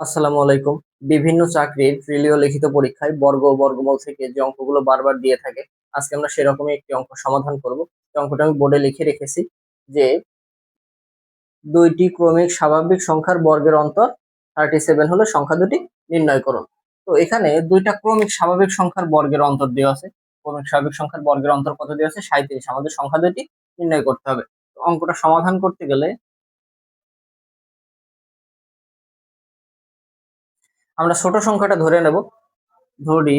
আসসালামু আলাইকুম। বিভিন্ন চাকরির প্রিলিও লিখিত পরীক্ষায় বর্গ ও বর্গমূল থেকে যে অঙ্কগুলো বারবার দিয়ে থাকে, আজকে আমরা সেরকমই একটি অঙ্ক সমাধান করব। এই অঙ্কটা আমি বোর্ডে লিখে রেখেছি যে দুইটি ক্রমিক স্বাভাবিক সংখ্যার বর্গের অন্তর থার্টি সেভেন হলে সংখ্যা দুটি নির্ণয় করুন তো এখানে দুইটা ক্রমিক স্বাভাবিক সংখ্যার বর্গের অন্তর দেওয়া আছে। ক্রমিক স্বাভাবিক সংখ্যার বর্গের অন্তর কত দেওয়া আছে? সাঁত্রিশ আমাদের সংখ্যা দুটি নির্ণয় করতে হবে। অঙ্কটা সমাধান করতে গেলে আমরা ছোট সংখ্যাটা ধরে নেব। ধরি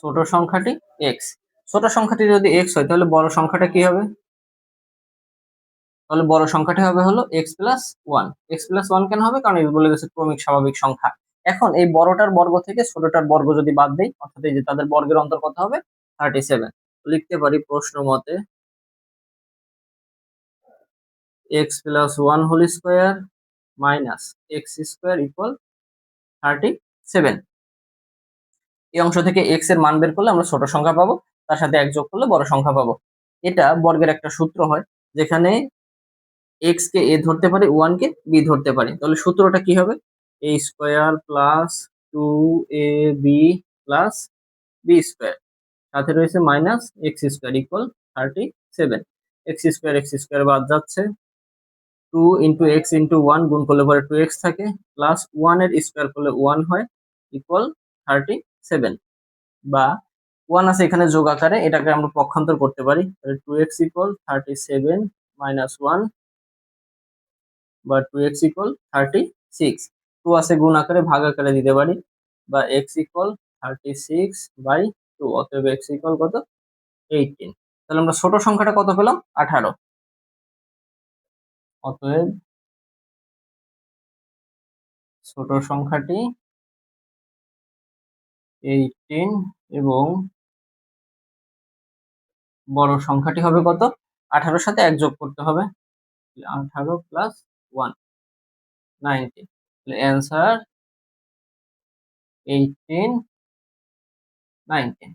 ছোট সংখ্যাটি এক্স ছোট সংখ্যাটি যদি এক্স হয়, তাহলে বড় সংখ্যাটা কি হবে? তাহলে বড় সংখ্যাটি হবে হলো x plus one x plus one কেন হবে? কারণ বলে গেছে ক্রমিক স্বাভাবিক সংখ্যা। এখন এই বড়টার বর্গ থেকে ছোটটার বর্গ যদি বাদ দেয় অর্থাৎ এই যে তাদের বর্গের অন্তর কত হবে থার্টি সেভেন লিখতে পারি প্রশ্ন মতে x plus one whole square minus x square equal thirty seven এই অংশ থেকে এক্সের মান বের করলে আমরা ছোট সংখ্যা পাবো, তার সাথে এক যোগ করলে বড় সংখ্যা পাবো। এটা বর্গের একটা সূত্র হয়, যেখানে এক্স কে এ ধরতে পারি ওয়ান কে বি ধরতে পারি। তাহলে সূত্রটা কি হবে? A square plus two a b plus b square সাথে রয়েছে minus x square equal thirty seven x square x square বাদ যাচ্ছে। Two into x into one গুণ করলে পরে টু এক্স থাকে প্লাস ওয়ানের স্কোয়ার করলে ওয়ান হয় ইকুয়াল থার্টি সেভেন বা ওয়ান আছে এখানে যোগ আকারে, এটাকে আমরা পক্ষান্তর করতে পারি, তাহলে two x equal thirty seven minus one বা two x equal thirty six two আছে গুণ আকারে, ভাগ আকারে দিতে পারি, বা x equal thirty six by two অতএব এক্স ইকুয়াল কত? এইটিন তাহলে আমরা ছোট সংখ্যাটা কত পেলাম? আঠারো। অতএব ছোট সংখ্যাটি এইটিন এবং বড় সংখ্যাটি হবে কত? আঠারোর সাথে এক যোগ করতে হবে। আঠারো plus one nineteen answer eighteen nineteen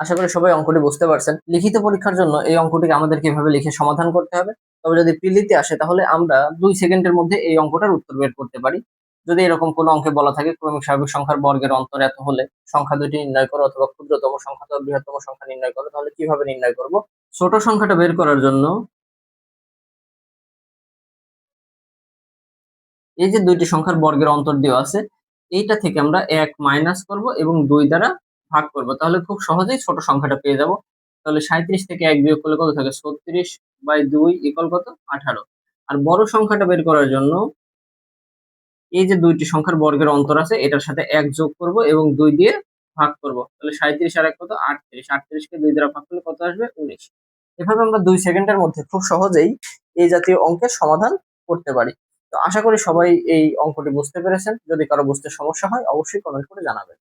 আশা করি সবাই অঙ্কটি বুঝতে পারছেন। লিখিত পরীক্ষার জন্য এই অঙ্কটিকে আমাদের কীভাবে লিখে সমাধান করতে হবে। তবে যদি প্রিলিতে আসে, তাহলে আমরা দুই সেকেন্ডের মধ্যে এই অঙ্কটার উত্তর বের করতে পারি। যদি এরকম কোনো অঙ্কে বলা থাকে, ক্রমিক স্বাভাবিক সংখ্যার বর্গের অন্তর এত হলে সংখ্যা দুটি নির্ণয় করো অথবা ক্ষুদ্রতম সংখ্যা অথবা বৃহত্তম সংখ্যা নির্ণয় করো, তাহলে কীভাবে নির্ণয় করব? ছোট সংখ্যাটা বের করার জন্য এই যে দুইটি সংখ্যার বর্গের অন্তর দেওয়া আছে, এইটা থেকে আমরা এক মাইনাস করব এবং দুই দ্বারা ভাগ করব। তাহলে খুব সহজেই ছোট সংখ্যাটা পেয়ে যাব। তাহলে সাঁত্রিশ থেকে এক বিয়োগ করলে কত থাকে? ছত্রিশ বাই দুই ইকল কত? আঠারো। আর বড় সংখ্যাটা বের করার জন্য এই যে দুইটি সংখ্যার বর্গের অন্তর আছে, এটার সাথে এক যোগ করব এবং দুই দিয়ে ভাগ করব। তাহলে সাঁত্রিশ আর এক কত? আটত্রিশ। আটত্রিশকে দুই দ্বারা ভাগ করলে কত আসবে? উনিশ। এভাবে আমরা দুই সেকেন্ডের মধ্যে খুব সহজেই এই জাতীয় অঙ্কের সমাধান করতে পারি। তো আশা করি সবাই এই অঙ্কটি বুঝতে পেরেছেন। যদি কারও বুঝতে সমস্যা হয়, অবশ্যই কমেন্ট করে জানাবেন।